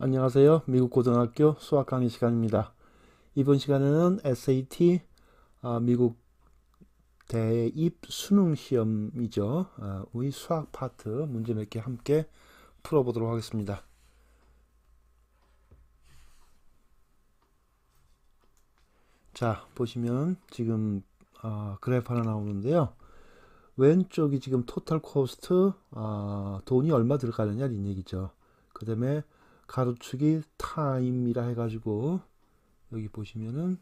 안녕하세요. 미국 고등학교 수학 강의 시간입니다. 이번 시간에는 SAT 아, 미국 대입 수능 시험이죠. 아, 우리 수학 파트 문제 몇 개 함께 풀어보도록 하겠습니다. 자, 보시면 지금 아, 그래프 하나 나오는데요. 왼쪽이 지금 토탈 코스트 아, 돈이 얼마 들어가느냐 이 얘기죠. 그 다음에 가로축이 타임이라 해가지고 여기 보시면은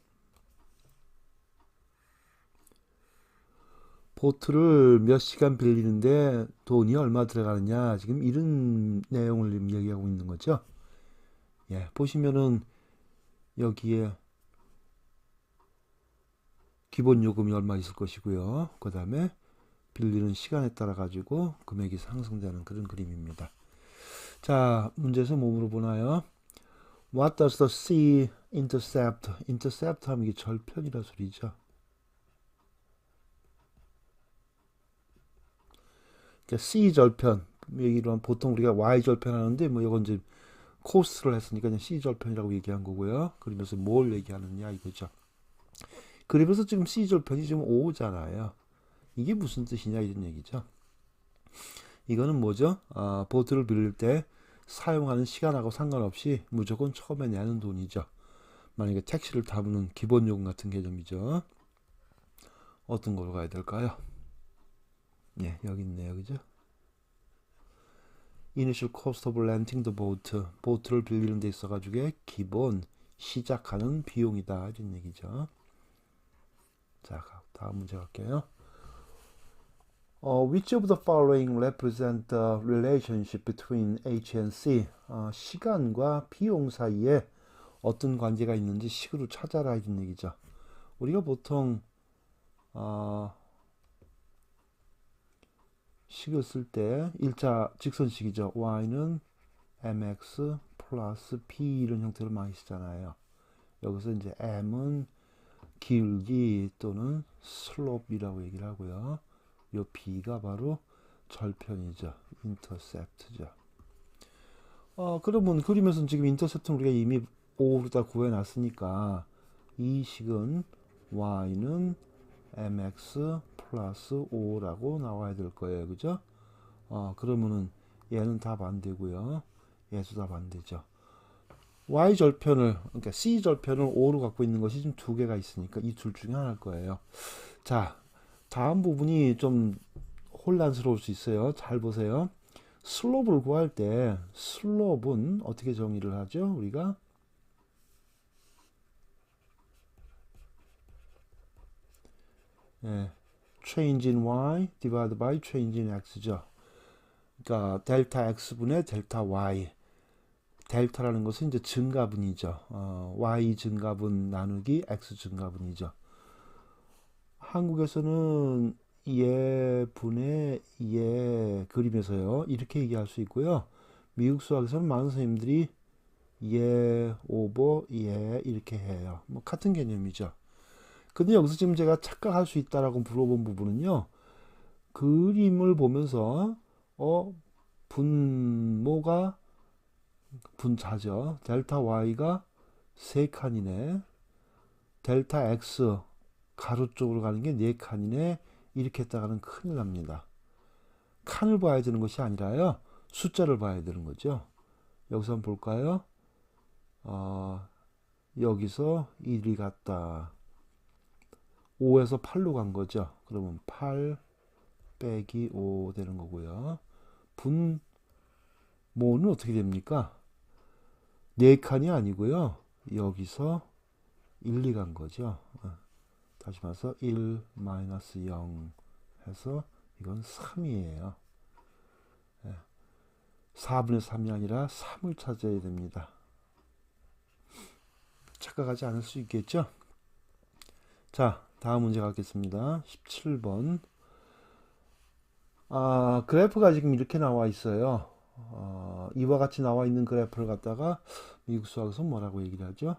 보트를 몇 시간 빌리는데 돈이 얼마 들어가느냐 지금 이런 내용을 얘기하고 있는 거죠. 예, 보시면은 여기에 기본 요금이 얼마 있을 것이고요. 그 다음에 빌리는 시간에 따라 가지고 금액이 상승되는 그런 그림입니다. 자, 문제에서 뭐 물어보나요? What does the sea intercept? intercept 하면 이게 절편이라 소리죠. 그러니까 C 절편 얘기로 보통 우리가 Y 절편 하는데 뭐 이건 이제 코스를 했으니까 그냥 C 절편이라고 얘기한 거고요. 그러면서 뭘 얘기하느냐 이거죠. 그러면서 지금 C 절편이 지금 5잖아요. 이게 무슨 뜻이냐 이런 얘기죠. 이거는 뭐죠? 아, 보트를 빌릴 때 사용하는 시간하고 상관없이 무조건 처음에 내는 돈이죠. 만약에 택시를 타면 기본 요금 같은 개념이죠. 어떤 걸로 가야 될까요? 예, 여기 있네요. 그죠? Initial cost of renting the boat. 보트를 빌리는 데 있어가지고 기본 시작하는 비용이다. 이런 얘기죠. 자, 다음 문제 갈게요. 어, which of the following represent the relationship between H and C? 어, 시간과 비용 사이에 어떤 관계가 있는지 식으로 찾아라 이런 얘기죠. 우리가 보통 어, 식을 쓸때 일자 직선식이죠. y는 mx 플러스 b 이런 형태로 많이 쓰잖아요. 여기서 이제 m은 길기 또는 슬롭이라고 얘기를 하고요. 요 b가 바로 절편이죠. 인터셉트죠. 어, 그러면 그림에서는 지금 인터셉트는 우리가 이미 5로 다 구해놨으니까 이 식은 y는 mx 플러스 5라고 나와야 될 거예요. 그죠? 어, 그러면은 얘는 답 안 되고요. 얘도 답 안 되죠. y 절편을 그러니까 c 절편을 5로 갖고 있는 것이 지금 두 개가 있으니까 이 둘 중에 하나일 거예요. 자, 다음 부분이 좀 혼란스러울 수 있어요. 잘 보세요. 슬롭을 구할 때 슬롭은 어떻게 정의를 하죠? 우리가 예, change in y divided by change in x죠. 그러니까 델타 x분의 델타 y 델타라는 것은 이제 증가분이죠. 어, y 증가분 나누기 x 증가분이죠. 한국에서는 예 분의 예 그림에서요 이렇게 얘기할 수 있고요. 미국 수학에서는 많은 선생님들이 예 오버 예 이렇게 해요. 뭐 같은 개념이죠. 근데 여기서 지금 제가 착각할 수 있다라고 물어본 부분은요. 그림을 보면서 어 분모가 분자죠. 델타 y가 세 칸이네. 델타 x 가로 쪽으로 가는 게 네 칸이네. 이렇게 했다가는 큰일 납니다. 칸을 봐야 되는 것이 아니라요. 숫자를 봐야 되는 거죠. 여기서 한번 볼까요? 어, 여기서 1이 갔다. 5에서 8로 간 거죠. 그러면 8 빼기 5 되는 거고요. 분모는 어떻게 됩니까? 4칸이 아니고요. 여기서 1, 2 간 거죠. 어, 다시 말해서 1 마이너스 0 해서 이건 3이에요. 4분의 3이 아니라 3을 찾아야 됩니다. 착각하지 않을 수 있겠죠? 자, 다음 문제 가겠습니다. 17번. 아, 그래프가 지금 이렇게 나와 있어요. 어, 이와 같이 나와 있는 그래프를 갖다가 미국 수학에서 뭐라고 얘기를 하죠?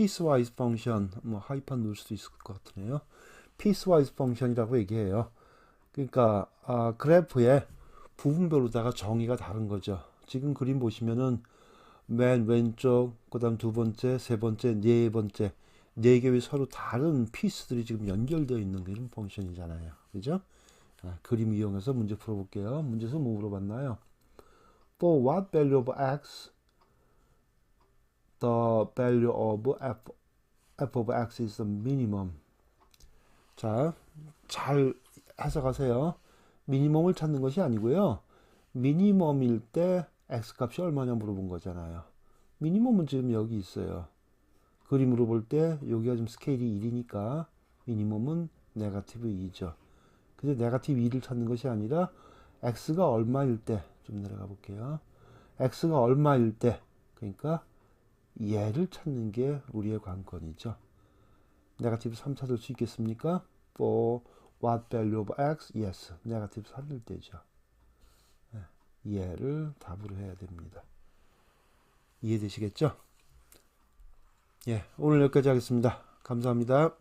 Piecewise function 뭐 하이판 넣을 수도 있을 것 같으네요. piecewise function이라고 얘기해요. 그러니까 아, 그래프의 부분별로다가 정의가 다른 거죠. 지금 그림 보시면은 맨 왼쪽, 그다음 두 번째, 세 번째, 네 번째 네 개의 서로 다른 피스들이 지금 연결되어 있는 그런 펑션이잖아요. 그죠? 아, 그림 이용해서 문제 풀어볼게요. 문제에서 뭐 물어봤나요? For what value of x the value of f, f of x is minimum. 자, 잘 해석하세요. 미니멈을 찾는 것이 아니고요. 미니멈일 때 x 값이 얼마냐 물어본 거잖아요. 미니멈은 지금 여기 있어요. 그림으로 볼 때 여기가 좀 스케일이 1이니까 미니멈은 네가티브 2죠. 근데 네가티브 2를 찾는 것이 아니라 x가 얼마일 때 좀 내려가 볼게요. x가 얼마일 때 그러니까 얘를 찾는 게 우리의 관건이죠. 네가티브 3 찾을 수 있겠습니까? For what value of x? Yes. 네가티브 3일 때죠. 얘를 답으로 해야 됩니다. 이해되시겠죠? 예, 오늘 여기까지 하겠습니다. 감사합니다.